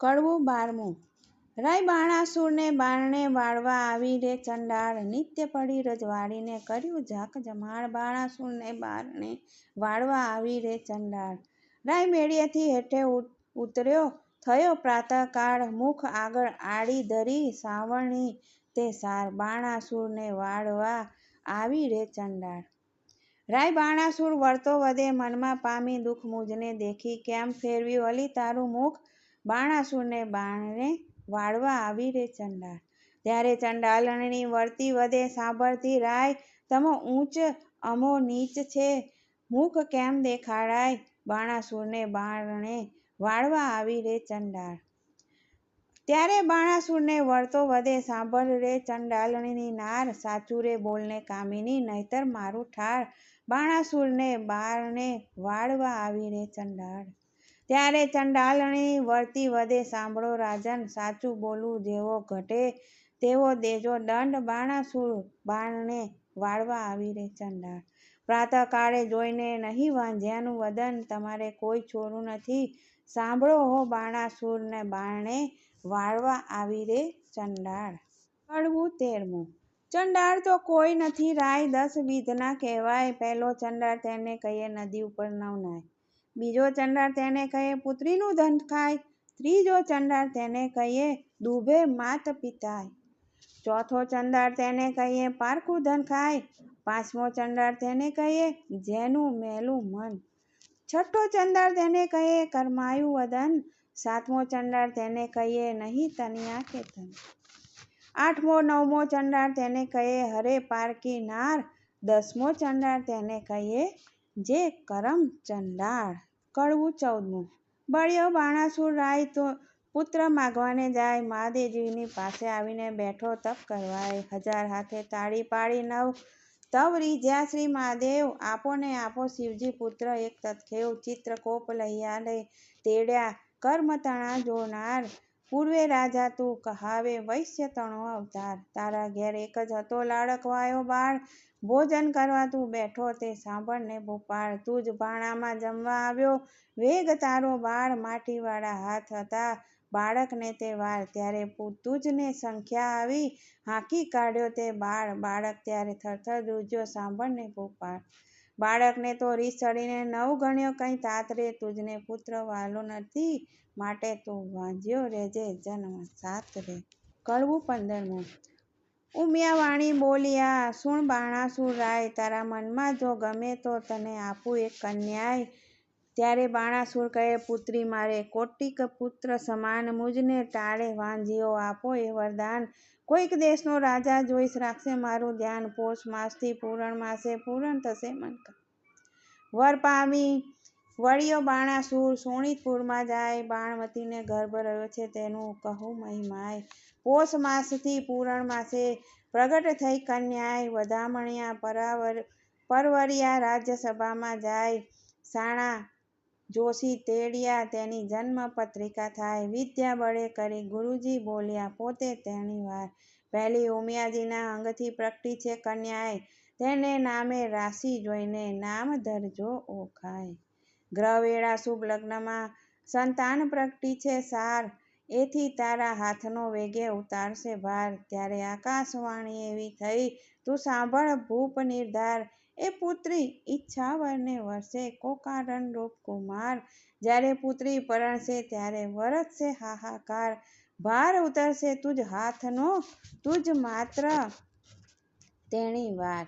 કડવું બારમું. રાય બાણાસુરને બારણે વાળવા આવી રે ચંડાળ. નિત્ય પડી રજવાડીને કર્યું ઝાક જમાળ. બાણાસુરને બારણે વાળવા આવી રે ચંડાળ. રાય મેળિયેથી હેઠે ઉતર્યો. થયો પ્રાતઃકાળ. મુખ આગળ આડી ધરી સાવરણી તે સાર. બાણાસુરને વાળવા આવી રે ચંડાળ. રાય બાણાસુર વર્તો વધે મનમાં પામી દુઃખ મુજને દેખી. કેમ ફેરવ્યું અલી તારું મુખ? બાણાસુરને બાણને વાળવા આવી રે ચંડાળ. ત્યારે ચંડાલણની વળતી વધે સાંભળતી રાય, તમો ઊંચ અમો નીચ છે, મુખ કેમ દેખાડાય? બાણાસુરને બાણને વાળવા આવી રે ચંડાળ. ત્યારે બાણાસુરને વળતો વધે સાંભળ રે ચંડાલણીની નાર, સાચું રે બોલને કામિની, નહીતર મારું ઠાર. બાણાસુરને બારણે વાળવા આવી રે ચંડાળ. ત્યારે ચંડાલણી વળતી વધે સાંભળો રાજન, સાચું બોલવું જેવો ઘટે તેવો દેજો દંડ બાણાસુર બારણે વાળવા આવી રે ચંડાળ. પ્રાતઃકાળે જોઈને નહીં વાંઝ્યાનું વદન, તમારે કોઈ છોરું નથી. સાંભળો હો બાણાસુરને બારણે વાળવા આવી રે ચંડાળ. કડવું તેરમું. ચંડાળ તો કોઈ નથી, રાય દસ વિધના કહેવાય. પહેલો ચંડાળ તેને કહીએ, નદી ઉપર નવ નાય બીજો ચંડાળ તેને કહીએ પુત્રીનું ધન ખાય. ત્રીજો ચંડાળ તેને કહીએ, દુભે માત પિતાય. ચોથો ચંડાળ તેને કહીએ પારકું ધન ખાય. પાંચમો ચંડાળ તેને કહીએ, જેનું મેલું મન. છઠ્ઠો ચંડાળ તેને કહીએ, કરમાયું વદન. સાતમો ચંડાળ તેને કહીએ, નહીં તનિયા કે તન આઠમો, નવમો ચંડાળ તેને કહીએ, હરે પારકી નાર. દસમો ચંડાળ તેને કહીએ, જે કરમ ચંડાળ. કડવું ચૌદમું. બળ્યો બાણાસુર રાય તો પુત્ર માગવાને જાય. મહાદેવજીની પાસે આવીને બેઠો તપ કરવાય. હજાર હાથે તાળી પાડી નવ તવ રીજ્યા શ્રી મહાદેવ. આપો ને આપો શિવજી પુત્ર એક તત્ખેવ ચિત્રકોપ લૈયા લઈ તેડ્યા કર્મ તણા જોનાર. પૂર્વે રાજા તું કહાવે વૈશ્ય તણો અવતાર. તારા ઘેર એક જ હતો લાડકવાયો બાળ. ભોજન કરવા તું બેઠો તે સાંભળ ને ભોપાળ. તું જ ભાણામાં જમવા આવ્યો. વેગ તારો બાળ. માટીવાળા હાથ હતા. બાળકને તે વાર ત્યારે તુજને સંખ્યા આવી. હાંકી કાઢ્યો તે બાળ. બાળક ત્યારે થરથર ધ્રુજ્યો સાંભળને ભોપાળ. બાળકને તો રીસ ચડીને નવ ગણ્યો કંઈ તાતરે. તુજને પુત્ર વાલો નથી. માટે તું વાંઝ્યો રેજે જન્મ સાત રે. કડવું પંદરમું. ઉમિયા વાણી બોલિયા, સુણ બાણાસુર રાય, તારા મનમાં જો ગમે તો તને આપું એક કન્યાય. ત્યારે બાણાસુર કહે, પુત્રી મારે, કોટિક પુત્ર સમાન મુજને ટાળે વાંજીઓ આપો એ વરદાન. કોઈક દેશનો રાજા જોઈશ, રાખશે મારું ધ્યાન. પોષ માસથી પૂરણ માસે પૂરણ થશે મનકા વર પામી વળિયો બાણાસુર સોણિતપુરમાં જાય, બાણવતીને ગર્ભ રહ્યો છે તેનું કહું મહિમાય પોષ માસથી પૂરણ માસે પ્રગટ થઈ કન્યાય વધામણિયા પરાવર, પરવરિયા રાજ્યસભામાં જાય. સાણા જોશી તેડિયા તેની જન્મ પત્રિકા થાય. વિદ્યા બળે કરી ગુરુજી બોલ્યા, પોતે તેણી વાર. પહેલી ઉમિયાજીના અંગથી પ્રગટી છે કન્યાએ. તેને નામે રાશિ જોઈને નામ ધરજો ઓખાય ગ્રહ વેળા શુભ લગ્નમાં સંતાન પ્રગટી છે સાર. એથી તારા હાથનો વેગે ઉતારશે ભાર. ત્યારે આકાશવાણી એવી થઈ, તું સાંભળ ભૂપ નિર્ધાર. એ પુત્રી ઈચ્છા વરને વરસે કોકારણ રૂપ કુમાર. જ્યારે પુત્રી પરણશે ત્યારે વરસશે હાહાકાર. ભાર ઉતરશે તુજ હાથનો, તુજ માત્ર તેણી વાર.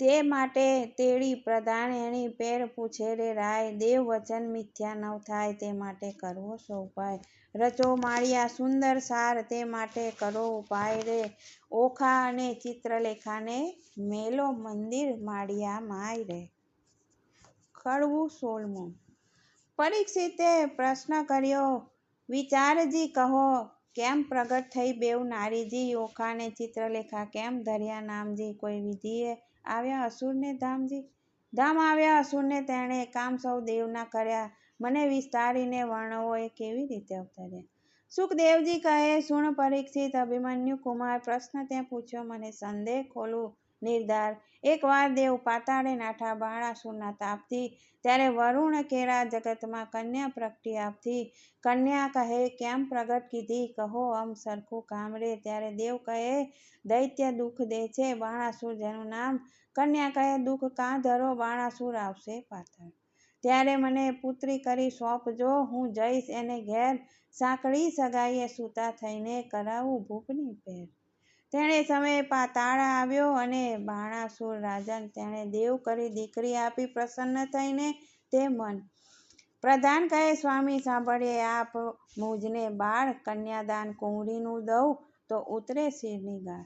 તે માટે તેડી પ્રધાન એની પેર પૂછે, રે રાય, દેવ વચન મિથ્યા ન થાય, તે માટે કરવો સો ઉપાય? રચો માળિયા સુંદર સાર, તે માટે કરો ઉપાય રે. ઓખા અને ચિત્રલેખાને મેલો મંદિર માળિયા માય રે. કડવું સોળમું. પરીક્ષિતે પ્રશ્ન કર્યો, વિચારજી કહો, કેમ પ્રગટ થઈ બેઉ નારીજી? ઓખાને ચિત્રલેખા કેમ ધર્યા નામજી? કોઈ વિધિએ આવ્યા અસુરને ધામજી. ધામ આવ્યા અસુરને તેણે કામ સૌ દેવના કર્યા. મને વિસ્તારીને વર્ણવો એ કેવી રીતે અવતર્યા? સુખદેવજી કહે, સુણ પરીક્ષિત અભિમન્યુ કુમાર, પ્રશ્ન ત્યાં પૂછ્યો મને સંદેહ ખોલું નિર્ધાર. એકવાર દેવ પાતાળે નાઠા બાણાસુરના તાપથી, ત્યારે વરુણ કેરા જગતમાં કન્યા પ્રગટી આપતી. કન્યા કહે, કેમ પ્રગટ કીધી? કહો અમ સરખું કામ રે ત્યારે દેવ કહે, દૈત્ય દુઃખ દે છે બાણાસુર જેનું નામ. કન્યા કહે, દુઃખ કાં ધરો બાણાસુર આવશે પાતાળ. ત્યારે મને પુત્રી કરી સોંપજો હું જઈશ એને ઘેર, સાંકળી સગાઈએ સૂતા થઈને કરાવું ભૂપની પેર તેણે સમયે પાતાળ આવ્યો અને બાણાસુર રાજન તેણે દેવ કરી દીકરી આપી પ્રસન્ન થઈને તે મન. પ્રધાન કહે, સ્વામી, સાંભળીએ, આપ મુજને બાળ કન્યાદાન કુંવરીનું દઉં તો ઉતરે શિરની ગાળ.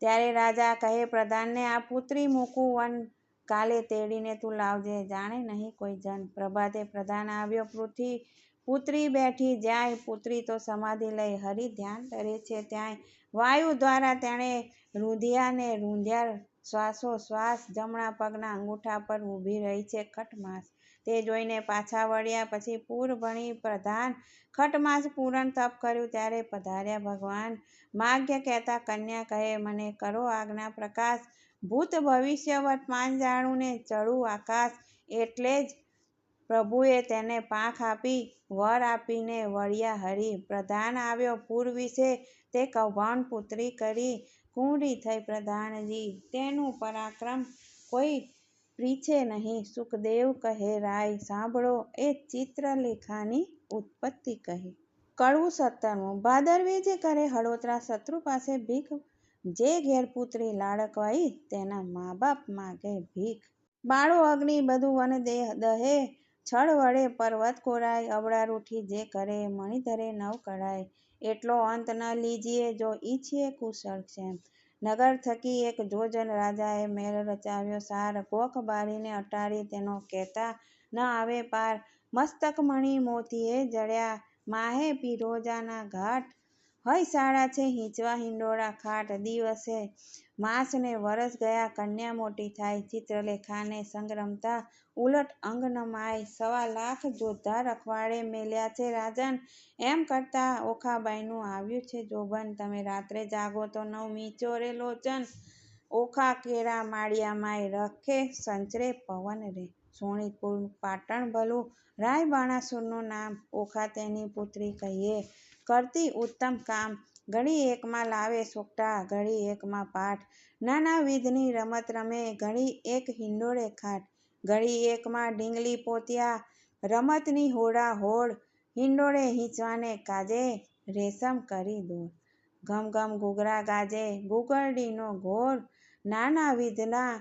ત્યારે રાજા કહે, પ્રધાનને આ પુત્રી મૂકું, વન કાલે તેડીને તું લાવજે. જાણે નહીં કોઈ જન. પ્રભાતે પ્રધાન આવ્યો પૃથ્વી પુત્રી બેઠી જાય, પુત્રી તો સમાધિ લઈ હરિ ધ્યાન ધરે છે ત્યાંય વાયુ દ્વારા તેણે રૂંધિયાને રૂંધ્યા શ્વાસો શ્વાસ જમણા પગના અંગૂઠા પર ઊભી રહી છે ખટમાસ. તે જોઈને પાછા વળ્યા પછી પૂર ભણી પ્રધાન ખટમાસ પૂરણ તપ કર્યું ત્યારે પધાર્યા ભગવાન. માગ્ય કહેતા કન્યા કહે, મને કરો આજ્ઞા પ્રકાશ. ભૂત ભવિષ્ય વર્તમાન જાણું ને ચડું આકાશ. એટલે જ પ્રભુએ તેને પાંખ આપી, વર આપીને વળ્યા હરી, પ્રધાન આવ્યો પૂર વિશે, તે કૌભાંડ પુત્રી કરી, કુંડી થઈ પ્રધાનજી, તેનું પરાક્રમ કોઈ પ્રીછે નહીં, સુખદેવ કહે રાય, સાંભળો, એ ચિત્રલેખાની ઉત્પત્તિ કહી. કડવું સત્તરમું, ભાદરવે જે કરે હળોતરા શત્રુ પાસે ભીખ, જે ઘેર પુત્રી લાડકવાઈ, તેના મા બાપ માગે ભીખ. બાળો અગ્નિ, બધું વન દેહ દહે છળ વડે પર્વત કોરાય અવળા રૂઠી જે કરે મણિધરે નવ કરાય એટલો અંત ન લીજીએ જો ઈચ્છીએ કુશળ ક્ષેમ. નગર થકી એક જોજન રાજાએ મેળ રચાવ્યો સાર. કોખ બારીને અટારી તેનો કહેતા ન આવે પાર. મસ્તક મણી મોતીએ જડ્યા. માહે પીરોજાના ઘાટ હય શાળા છે, હિંચવા હિંડોળા ખાટ દિવસે. માસ ને વરસ ગયા, કન્યા મોટી થાય, ચિત્રલેખાને સંગ્રમતા, ઉલટ અંગ નમાય, સવા લાખ જોધા રખવાડે મેલ્યા છે રાજન. એમ કરતા ઓખાબાઈનું આવ્યું છે જોબન, તમે રાત્રે જાગો તો નવ મીચોરે લોચન. ઓખા કેરા માળિયામાંય રખે સંચરે પવન રે. સોણીપુર પાટણ ભલું રાય બાણાસુરનું નામ, ઓખા તેની પુત્રી કહીએ. કરતી ઉત્તમ કામ. ઘડી એકમાં લાવે સોગટા ઘડી એકમાં પાઠ. નાના વિધની રમત રમે ઘડી એક હિંડોળે ખાટ. ઘડી એકમાં ડીંગલી પોતિયા, રમતની હોડા હોડ હિંડોળે હિંચવાને કાજે, રેશમ કરી દોડ ઘમ ઘમ ઘૂઘરા ગાજે, ઘૂઘરડીનો ઘોર. નાના વિધના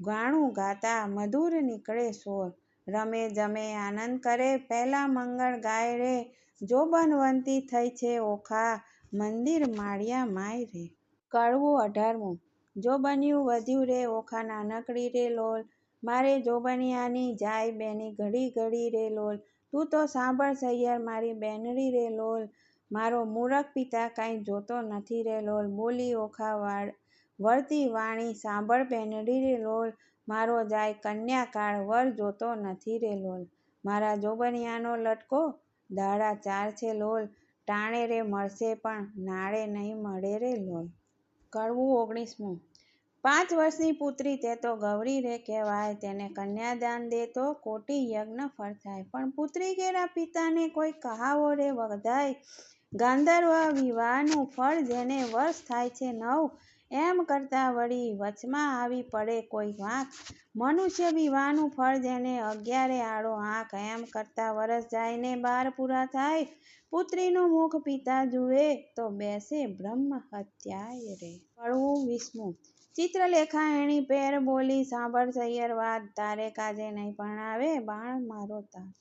ગાણું ગાતા મધુર નીકળે સોર. રમે જમે આનંદ કરે, પહેલા મંગળ ગાય રે. જોબનવંતી થઈ છે ઓખા, મંદિર માળિયા માય રે. કડવું અઢારમું. જો બન્યું વધ્યું રે ઓખા નાનકડી રે લોલ, મારે જોબનિયાની જાય બેની ઘડી ઘડી રે લોલ. તું તો સાંભળ સૈયર મારી બેનડી રે લોલ. મારો મૂરખ પિતા કાંઈ જોતો નથી રે લોલ. બોલી ઓખા વાળ, વળતી વાણી, સાંભળ બેનડી રે લોલ. મારો જાય કન્યાકાળ, વર જોતો નથી રે લોલ. મારા જોબનિયાનો લટકો દાડા ચાર છે લોલ, ટાણે રે મળશે પણ નાળે નહીં મળે રે લોલ. કડવું ઓગણીસમું. પાંચ વર્ષની પુત્રી તે તો ગૌરી રે કહેવાય, તેને કન્યાદાન દે તો કોટી યજ્ઞ ફળ થાય. પણ પુત્રી કેરા પિતાને કોઈ કહાવો રે વધાય ગાંધર્વ વિવાહનું ફળ જેને વર્ષ થાય છે નવ એમ કરતા વળી વચમાં આવી પડે કોઈ વાંક. મનુષ્ય વિવાહનું ફળ જેને અગિયારે આડો આંખ એમ કરતા વરસ જાય ને બાર પૂરા થાય. પુત્રીનું મુખ પિતા જુએ તો બેસે બ્રહ્મ હત્યાય રે. કડવું વીસમું ચિત્રલેખા એણી પેર બોલી સાંભળ સૈયર વાત તારે કાજે નહીં ભણાવે બાણ મારો તાત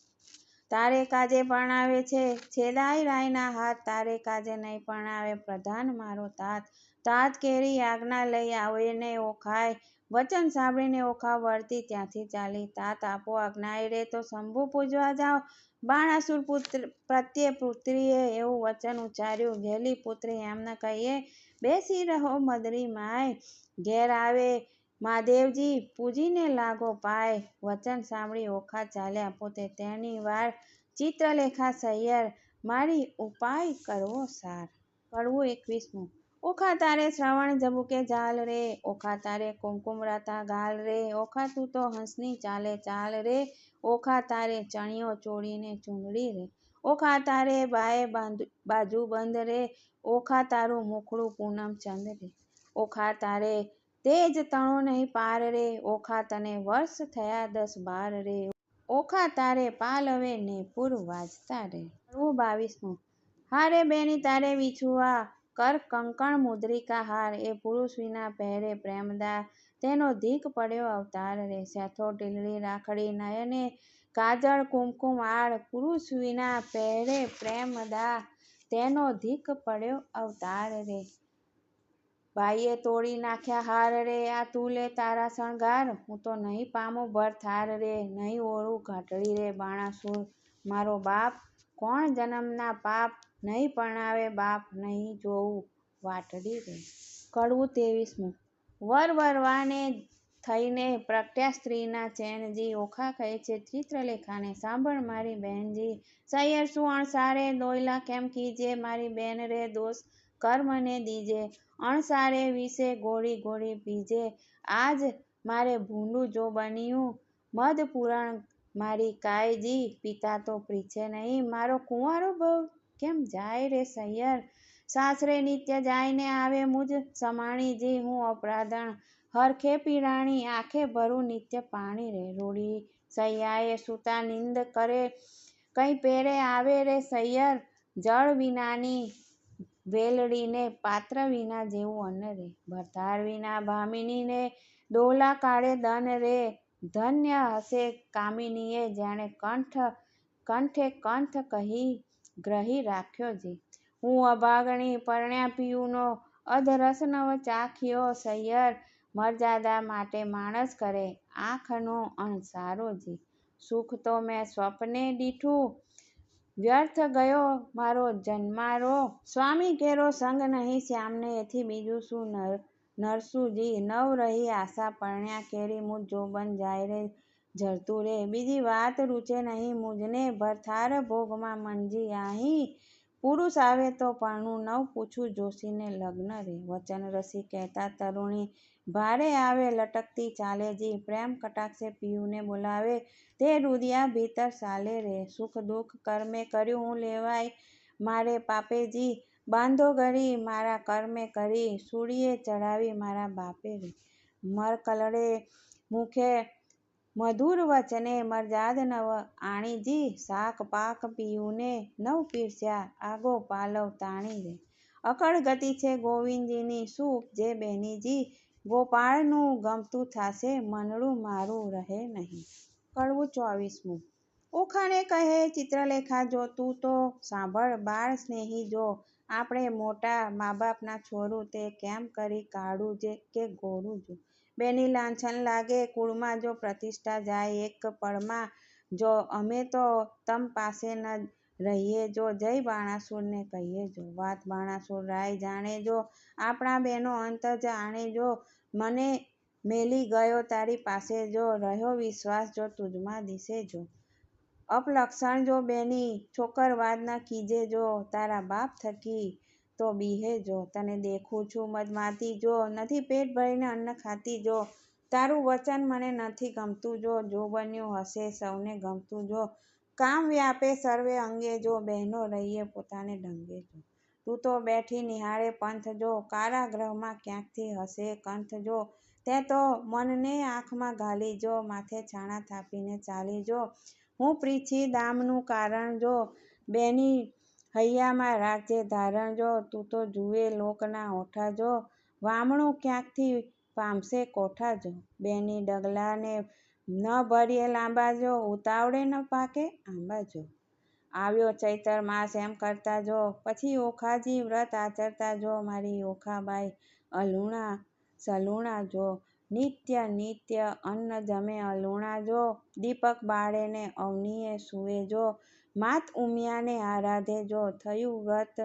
તારે કાજે પરણાવે છે. છેદાય રાયના હાથ. તારે કાજે નહીં પરણાવે પ્રધાન મારો તાત. તાત કેરી આજ્ઞા લઈ આવીને ઓખાય. વચન સાંભળીને ઓખા વળતી ત્યાંથી ચાલી. તાત આપો આજ્ઞાએ રે તો શંભુ પૂજવા જાઓ. બાણાસુર પુત્ર પ્રત્યે પુત્રીએ એવું વચન ઉચ્ચાર્યું. ઘેલી પુત્રી એમને કહીએ, બેસી રહો મદરી માય. ઘેર આવે મહાદેવજી, પૂજીને લાગો પાય. વચન સાંભળી ઓખા ચાલ્યા. પોતે તેની વાર ચિત્રલેખા સૈયર, મારી ઉપાય કરવો સાર. કડવું એકવીસમું. ઓખા તારે શ્રવણ ઝબુકે ઝાલ રે? ઓખા તારે કુમકુમ રાતા ગાલ રે? ઓખા તું તો હંસની ચાલે ચાલ રે? ઓખા તારે ચણિયો ચોળીને ચૂંદડી રે? ઓખા તારે બાએ બાજુ બંધ રે? ઓખા તારું મુખડું પૂનમ ચંદ રે? ઓખા તારે તેજ તણો નહીં પાર રે? ઓખા તને વર્ષ થયા દસ બાર રે? ઓખા તારે પાલવે ને પૂર વાજતા રે? બાવીસમું. હારે બેની તારે વિછુઆ કર કંકણ મુદ્રિકા હાર, એ પુરુષ વિના પહેરે પ્રેમદા તેનો ધીક પડ્યો અવતાર રે. સેથો ટીલડી રાખડી નયને, કાજળ, કુમકુમ, આડ. પુરુષ વિના પહેરે પ્રેમદા તેનો ધીક પડ્યો અવતાર રે. ભાઈએ તોડી નાખ્યા હાર રે. આ તું લે તારા શણગાર. હું તો નહીં પામું ભરથાર રે. નહીં ઓળું ઘાટડી રે બાણાસુર. મારો બાપ કોણ જન્મના પાપ નહીં પરણાવે બાપ નહીં જોવું, વાટડી રે. કડવું તેવીસમું વર વરવાને થઈને પ્રગટ્યા સ્ત્રીના ચેનજી ઓખા કહે છે, ચિત્રલેખાને સાંભળ મારી બહેનજી. સૈયર શું અણસારે દોયલા કેમ કીજે? મારી બેન રે દોષ કર્મને દીજે. અણસારે વિશે ગોળી ગોળી પીજે. આજ મારે ભૂંડું જો બન્યું મધ પુરાણ મારી કાયજી પિતા તો પ્રીછે નહીં. મારો કુંવારો ભવ કેમ જાય રે સૈયર? સાસરે નિત્ય જાયને આવે મુજ સમાણીજી હું અપરાધણ. હરખે પીરાણી આંખે ભરું નિત્ય પાણી રે રૂડી સૈયાએ સૂતા નિંદ કરે, કઈ પેરે આવે રે સૈયર? જળ વિનાની વેલડીને, પાત્ર વિના જેવું અન્ન રે. ભરતાર વિના ભામિનીને ડોલા કાઢે દન રે. ધન્ય હશે કામિનીએ, જાણે કંઠ, કંઠે કંઠ કહી ગ્રહી રાખ્યો જી. હું અભાગણી પરણ્યા પિયુનો અધરસ નવ ચાખ્યો સૈયર મર્યાદા માટે માણસ કરે. આંખનો અણસારો જી. સુખ તો મેં સ્વપ્ને દીઠું વ્યર્થ ગયો મારો જન્મારો. સ્વામી કેરો સંગ નહીં શ્યામને એથી બીજું શું નર નરસુજી નવ રહી આશા પરણ્યા કેરી મુજ જોબન જાય રે ઝરતું રે. બીજી વાત રૂચે નહીં મુજને ભરથાર ભોગમાં મંજી આહી. પુરુષ આવે તો પરણું નવ પૂછું જોશીને લગ્ન રે. વચન રસી કહેતા તરુણી, ભારે આવે લટકતી ચાલે જી પ્રેમ કટાક્ષે પિયુને બોલાવે. તે રુદિયા ભીતર ચાલે રે. સુખ દુઃખ કર્મે કર્યું હું લેવાય. મારે પાપેજી, બાંધો ગરી મારા કર્મે કરી. સૂળીએ ચડાવી મારા બાપે રે. મર કલડે મુખે મધુર વચને મરજાદ નવ આણીજી, શાક પાક પીયુને નવ પીરસ્યા, આગો પાલવ તાણી રે અકળ ગતિ છે ગોવિંદજીની સૂપ જે બેનીજી, ગોપાળનું ગમતું થાશે, મનડું મારું રહે નહીં. કડવું ચોવીસમું. ઓખાણે કહે, ચિત્રલેખા, જો તું તો સાંભળ, બાળ સ્નેહી, જો આપણે મોટા મા બાપના છોરું, તે કેમ કરી કાઢું જે કે ગોરું જો? બેની લાંછન લાગે, કુળમાં જો પ્રતિષ્ઠા જાય, એક પળમાં જો અમે તો તમ પાસે ન રહીએ, જો જય બાણાસુરને કહીએ, જો વાત બાણાસુર રાય જાણે, જો આપણા બેનો અંત જાણે, જો મને મેલી ગયો તારી પાસે, જો રહ્યો વિશ્વાસ, જો તુજમાં દિશે, જો અપલક્ષણ, જો બેની છોકરવાદના કીજે જો તારા બાપ થકી તો બીહે જો, તને દેખું છું મદમાતી જો, નથી પેટ ભરીને અન્ન ખાતી જો. તારું વચન મને નથી ગમતું જો જો બન્યું હશે સૌને ગમતું જો. કામ વ્યાપે સર્વે અંગે જો, બહેનો રહીએ પોતાને ઢંગે જો. તું તો બેઠી નિહાળે પંથ જો, કારાગૃહમાં ક્યાંકથી હશે કંથ જો. તે તો મનને આંખમાં ઘાલી જો, માથે છાણા થાપીને ચાલી જો. હું પ્રીછી દામનું કારણ જો, બેની હૈયામાં રાખજે, ધારણ જો, તું તો જુએ લોકના ઓઠા જો. વામણું ક્યાંકથી પામશે કોઠા જો? બેની ડગલાને ન ભરીએ લાંબા જો, ઉતાવળે ન પાકે આંબા જો. આવ્યો ચૈતર માસ એમ કરતા જો, પછી ઓખાજી વ્રત આચરતા જો, મારી ઓખાબાઈ અલુણા સલુણા જો. નિત્ય નિત્ય અન્ન જમે અલુણા જો, દીપક બાળેને અવનીએ સૂવે જો. માત ઉમિયાને આરાધે જો થયું વ્રત,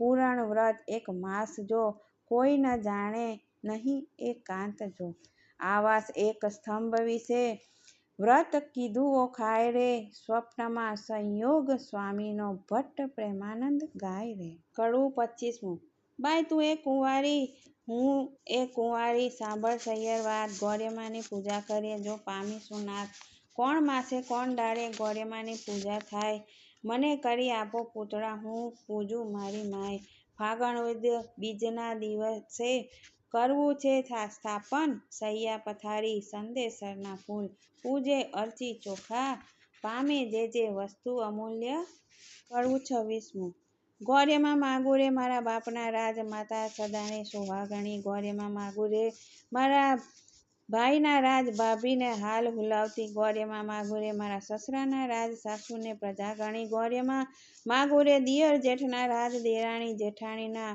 પૂરણ વ્રત એક માસ જો, કોઈ ન જાણે નહીં એકાંત જો. આવાસ એક સ્તંભ વિશે વ્રત કીધું ઓખાય રે, સ્વપ્નમાં સંયોગ સ્વામીનો ભટ્ટ પ્રેમાનંદ ગાય રે. કડવું પચીસમું બાય તું એ કુંવારી, હું એ કુંવારી સાંભળ સૈયર વાત ગૌર્યમાની પૂજા કરીએ, જો પામીશું નાથ કોણ માસે કોણ દાડે ગોરેમાની પૂજા થાય? મને કરી આપો પૂતળા, હું પૂજું મારી માય. ફાગણ વદ બીજના દિવસે કરવું છે સ્થાપન સૈયા પથારી સંદેસરના ફૂલ. પૂજે અર્ચી ચોખા પામે જે જે વસ્તુ અમૂલ્ય કરવું છવ્વીસમું. ગોર્યમાં માગુરે મારા બાપના રાજ માતા સદાને સુહાગણી ગોર્યમાં માગું રે મારા ભાઈના રાજ ભાભીને હાલ હુલાવતી ગોર્યમાં માગુરે, મારા સસરાના રાજ સાસુને પ્રજાગણી ગોર્યમાં માગુરે, દિયર જેઠના રાજ દેરાણી જેઠાણીના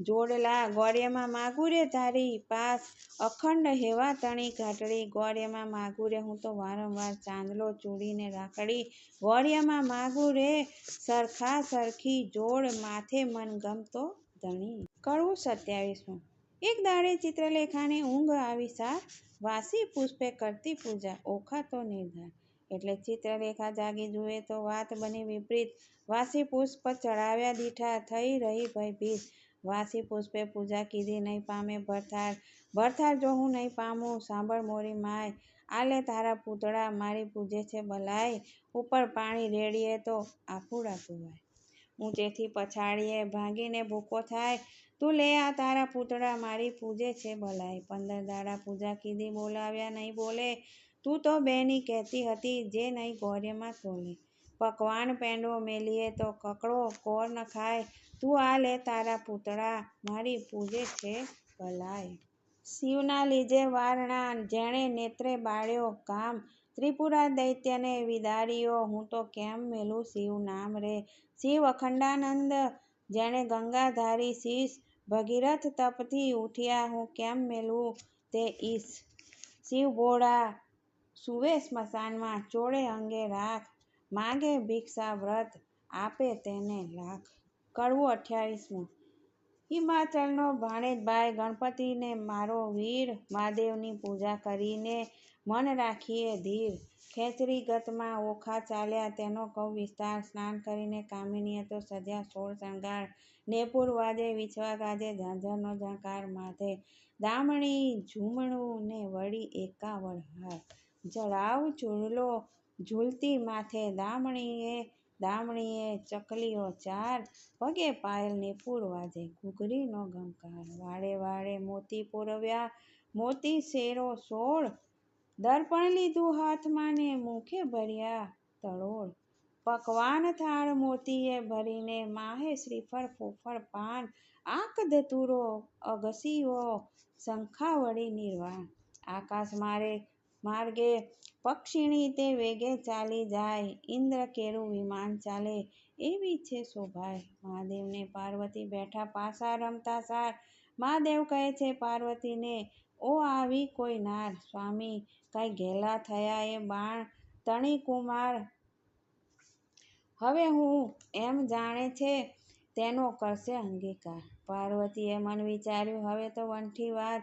જોડલા ગોર્યમાં માગુરે, તારી પાસ અખંડ હેવા તણી ઘાટડી ગોર્યમાં માગુરે, હું તો વારંવાર ચાંદલો ચૂડીને રાખડી ગોર્યમાં માગુરે, સરખા સરખી જોડ માથે મન ગમતો ધણી. કડવું સત્યાવીસમું. એક દાડે ચિત્રલેખાને ઊંઘ આવી સાર, વાસી પુષ્પે કરતી પૂજા, ઓખા તો નિર્ધાર. એટલે ચિત્રલેખા જાગી જુએ તો વાત બની વિપરીત. વાસી પુષ્પ ચડાવ્યા દીઠા થઈ રહી ભયભીત. વાસી પુષ્પે પૂજા કીધી નહીં પામે ભરથાર. ભરથાર જો હું નહીં પામું, સાંભળ મોરી માય. આલે તારા પૂતળા, મારી પૂજે છે ભલાઈ ઉપર પાણી રેડીએ તો આફુડા ધોવાય. ઊંચેથી પછાડીએ ભાંગીને ભૂકો થાય, તું લે આ તારા પૂતળા, મારી પૂજે છે ભલાઈ. પંદર દાડા પૂજા કીધી, બોલાવ્યા નહીં બોલે. તું તો બેની કહેતી હતી, જે નહીં ગોર્યમાં તોલે પકવાન પેંડો મેલીએ તો કકડો કોર ન ખાય. તું આ લે તારા પૂતળા, મારી પૂજે છે ભલાઈ. શિવના લીજે વારણા, જેણે નેત્રે બાળ્યો કામ ત્રિપુરા દૈત્યને વિદાર્યો હું તો કેમ મેલું શિવ નામ રે? શિવ અખંડાનંદ, જેણે ગંગાધારી શીશ, ભગીરથ તપથી ઉઠ્યા, હું કેમ મેલું તે ઈશ? શિવ ભોળા, સુવે સ્મશાનમાં, ચોળે અંગે રાખ, માગે ભિક્ષા વ્રત, આપે તેને લાખ. કડવું અઠ્યાવીસમું. હિમાચલનો ભાણેજભાઈ ગણપતિને, મારો વીર મહાદેવની પૂજા કરીને મન રાખીએ ધીર. ખેંચરી ગતમાં ઓખા ચાલ્યા, તેનો કૌ વિસ્તાર સ્નાન કરીને કામિનીએ તો સજ્યા સોળ શણગાર. નેપુર વાજે વિછવા ગાજે ઝાંઝરનો ઝણકાર માથે. દામણી ઝૂમણું ને વળી એકાવળ હાર જળાવ ચૂડલો ઝૂલતી માથે. દામણીએ દામણીએ ચકલીઓ ચાર. પગે નેપુર વાજે ઘૂઘરીનો ગમકાર. વાળે વાળે મોતી પૂરવ્યા. મોતી શેરો સોળ. દર્પણ લીધું હાથમાં ને મુખે ભર્યા તળોળ. પકવાન થાળ મોતીએ ભરીને માહે શ્રીફળ, ફોફળ, પાન આંક ધતુરો અગસીઓ શંખાવળી, નિર્વાણ. આકાશ મારે, માર્ગે, પક્ષીણી તે વેગે ચાલી જાય. ઇન્દ્ર કેરું વિમાન ચાલે, એવી છે શોભાય મહાદેવને પાર્વતી બેઠા પાસા રમતા સાર. મહાદેવ કહે છે, પાર્વતીને ઓ આવી કોઈ નાર. સ્વામી, કાંઈ ઘેલા થયા એ બાણ તણી કુમાર. હવે હું એમ જાણે છે તેનો કરશે અંગીકાર. પાર્વતીએ મન વિચાર્યું, હવે તો વંઠી વાત.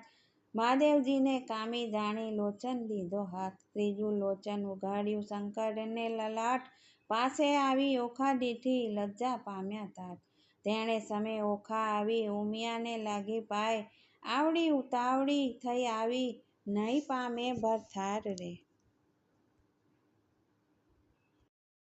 મહાદેવજીને કામી જાણી લોચન દીધો હાથ. ત્રીજું લોચન ઉઘાડ્યું શંકરને લલાટ. પાસે આવી ઓખા દીઠી લજ્જા પામ્યા તાત. તેણે સમે ઓખા આવી ઉમિયાને લાગી પાય. આવડી ઉતાવળી થઈ આવી નહીં પામે ભરથાર રે.